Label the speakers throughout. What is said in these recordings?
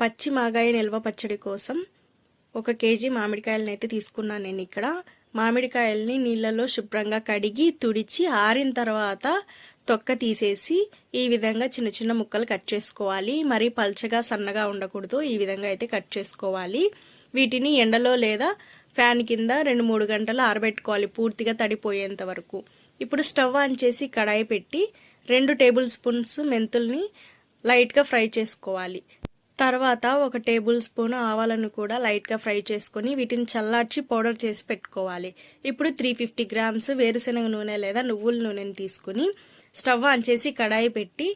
Speaker 1: పచ్చి మాగాయ నిల్వ పచ్చడి కోసం ఒక కేజీ మామిడికాయలను అయితే తీసుకున్నాను నేను ఇక్కడ. మామిడికాయల్ని నీళ్ళలో శుభ్రంగా కడిగి తుడిచి ఆరిన తర్వాత తొక్క తీసేసి ఈ విధంగా చిన్న చిన్న ముక్కలు కట్ చేసుకోవాలి. మరి పల్చగా సన్నగా ఉండకూడదు. ఈ విధంగా అయితే కట్ చేసుకోవాలి. వీటిని ఎండలో లేదా ఫ్యాన్ కింద రెండు మూడు గంటలు ఆరబెట్టుకోవాలి పూర్తిగా తడిపోయేంత వరకు. ఇప్పుడు స్టవ్ ఆన్ చేసి కడాయి పెట్టి రెండు టేబుల్ స్పూన్స్ మెంతుల్ని లైట్గా ఫ్రై చేసుకోవాలి. తర్వాత ఒక టేబుల్ స్పూన్ ఆవాలను కూడా లైట్గా ఫ్రై చేసుకొని వీటిని చల్లార్చి పౌడర్ చేసి పెట్టుకోవాలి. ఇప్పుడు త్రీ ఫిఫ్టీ గ్రామ్స్ వేరుశనగ నూనె లేదా నువ్వుల నూనెని తీసుకుని స్టవ్ ఆన్ చేసి కడాయి పెట్టి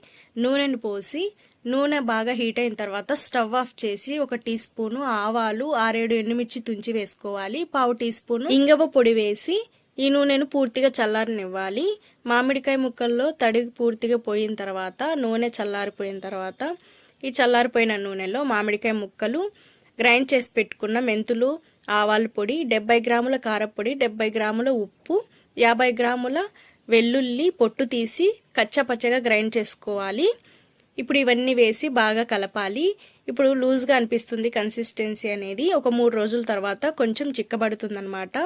Speaker 1: నూనెను పోసి నూనె బాగా హీట్ అయిన తర్వాత స్టవ్ ఆఫ్ చేసి ఒక టీ స్పూను ఆవాలు ఆరేడు ఎండుమిర్చి తుంచి వేసుకోవాలి. పావు టీ స్పూన్ ఇంగవ పొడి వేసి ఈ నూనెను పూర్తిగా చల్లారనివ్వాలి. మామిడికాయ ముక్కల్లో తడి పూర్తిగా పోయిన తర్వాత నూనె చల్లారిపోయిన తర్వాత ఈ చల్లారిపోయిన నూనెలో మామిడికాయ ముక్కలు గ్రైండ్ చేసి పెట్టుకున్న మెంతులు ఆవాల పొడి డెబ్బై గ్రాముల కారపొడి డెబ్బై గ్రాముల ఉప్పు యాభై గ్రాముల వెల్లుల్లి పొట్టు తీసి కచ్చపచ్చగా గ్రైండ్ చేసుకోవాలి. ఇప్పుడు ఇవన్నీ వేసి బాగా కలపాలి. ఇప్పుడు లూజ్గా అనిపిస్తుంది కన్సిస్టెన్సీ అనేది. ఒక మూడు రోజుల తర్వాత కొంచెం చిక్కబడుతుందనమాట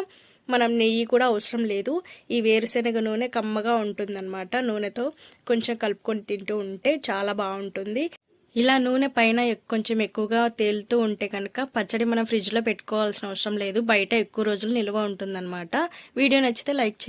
Speaker 1: మనం నెయ్యి కూడా అవసరం లేదు. ఈ వేరుశెనగ నూనె కమ్మగా ఉంటుందన్నమాట. నూనెతో కొంచెం కలుపుకొని తింటూ ఉంటే చాలా బాగుంటుంది. ఇలా నూనె పైన కొంచెం ఎక్కువగా తేలుతూ ఉంటే కనుక పచ్చడి మనం ఫ్రిడ్జ్లో పెట్టుకోవాల్సిన అవసరం లేదు. బయట ఎక్కువ రోజులు నిల్వ ఉంటుందన్నమాట. వీడియో నచ్చితే లైక్ చేయండి.